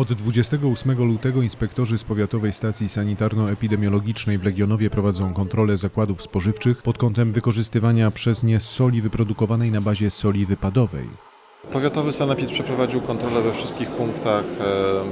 Od 28 lutego inspektorzy z Powiatowej Stacji Sanitarno-Epidemiologicznej w Legionowie prowadzą kontrolę zakładów spożywczych pod kątem wykorzystywania przez nie soli wyprodukowanej na bazie soli wypadowej. Powiatowy sanepid przeprowadził kontrolę we wszystkich punktach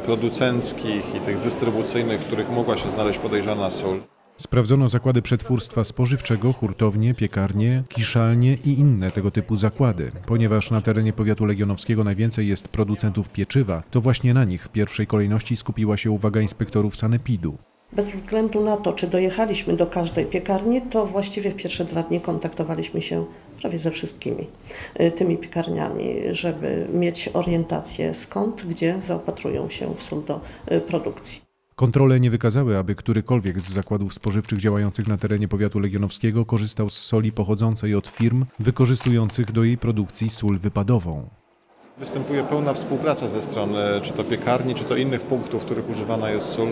producenckich i tych dystrybucyjnych, w których mogła się znaleźć podejrzana sól. Sprawdzono zakłady przetwórstwa spożywczego, hurtownie, piekarnie, kiszalnie i inne tego typu zakłady. Ponieważ na terenie powiatu legionowskiego najwięcej jest producentów pieczywa, to właśnie na nich w pierwszej kolejności skupiła się uwaga inspektorów sanepidu. Bez względu na to, czy dojechaliśmy do każdej piekarni, to właściwie w pierwsze dwa dni kontaktowaliśmy się prawie ze wszystkimi y, tymi piekarniami, żeby mieć orientację skąd, gdzie zaopatrują się w sól do y, produkcji. Kontrole nie wykazały, aby którykolwiek z zakładów spożywczych działających na terenie powiatu legionowskiego korzystał z soli pochodzącej od firm wykorzystujących do jej produkcji sól wypadową. Występuje pełna współpraca ze strony czy to piekarni, czy to innych punktów, w których używana jest sól.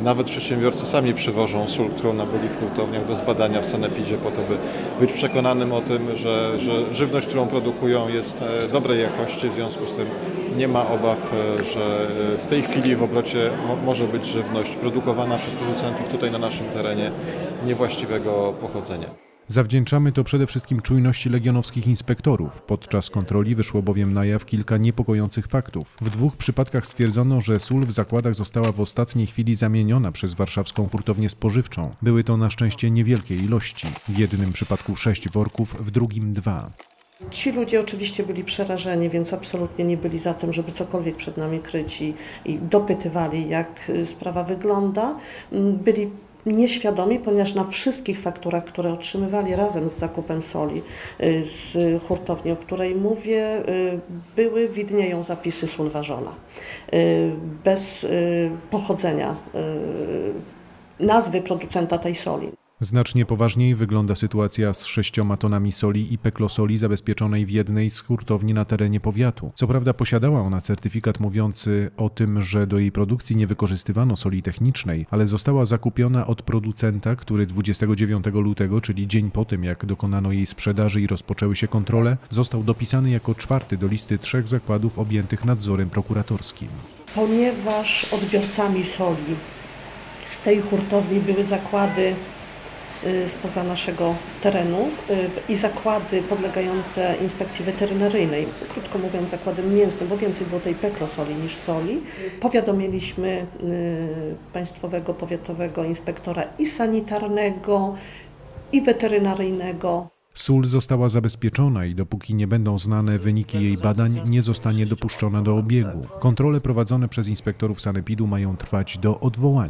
Nawet przedsiębiorcy sami przywożą sól, którą nabyli w hurtowniach do zbadania w sanepidzie po to, by być przekonanym o tym, że, że żywność, którą produkują jest e, dobrej jakości, w związku z tym nie ma obaw, e, że w tej chwili w obrocie mo może być żywność produkowana przez producentów tutaj na naszym terenie niewłaściwego pochodzenia. Zawdzięczamy to przede wszystkim czujności legionowskich inspektorów. Podczas kontroli wyszło bowiem na jaw kilka niepokojących faktów. W dwóch przypadkach stwierdzono, że sól w zakładach została w ostatniej chwili zamieniona przez warszawską hurtownię spożywczą. Były to na szczęście niewielkie ilości. W jednym przypadku sześć worków, w drugim dwa. Ci ludzie oczywiście byli przerażeni, więc absolutnie nie byli za tym, żeby cokolwiek przed nami kryć i, i dopytywali, jak y, sprawa wygląda. Mm, Byli nieświadomi, ponieważ na wszystkich fakturach, które otrzymywali razem z zakupem soli y, z hurtowni, o której mówię, y, były, widnieją zapisy sól ważona. Y, Bez pochodzenia nazwy producenta tej soli. Znacznie poważniej wygląda sytuacja z sześcioma tonami soli i peklosoli zabezpieczonej w jednej z hurtowni na terenie powiatu. Co prawda posiadała ona certyfikat mówiący o tym, że do jej produkcji nie wykorzystywano soli technicznej, ale została zakupiona od producenta, który 29 lutego, czyli dzień po tym jak dokonano jej sprzedaży i rozpoczęły się kontrole, został dopisany jako czwarty do listy trzech zakładów objętych nadzorem prokuratorskim. Ponieważ odbiorcami soli z tej hurtowni były zakłady spoza naszego terenu y, i zakłady podlegające inspekcji weterynaryjnej, krótko mówiąc zakładem mięsnym, bo więcej było tej peklosoli niż soli. Powiadomiliśmy y, państwowego powiatowego inspektora i sanitarnego, i weterynaryjnego. Sól została zabezpieczona i dopóki nie będą znane wyniki jej badań, nie zostanie dopuszczona do obiegu. Kontrole prowadzone przez inspektorów sanepidu mają trwać do odwołania.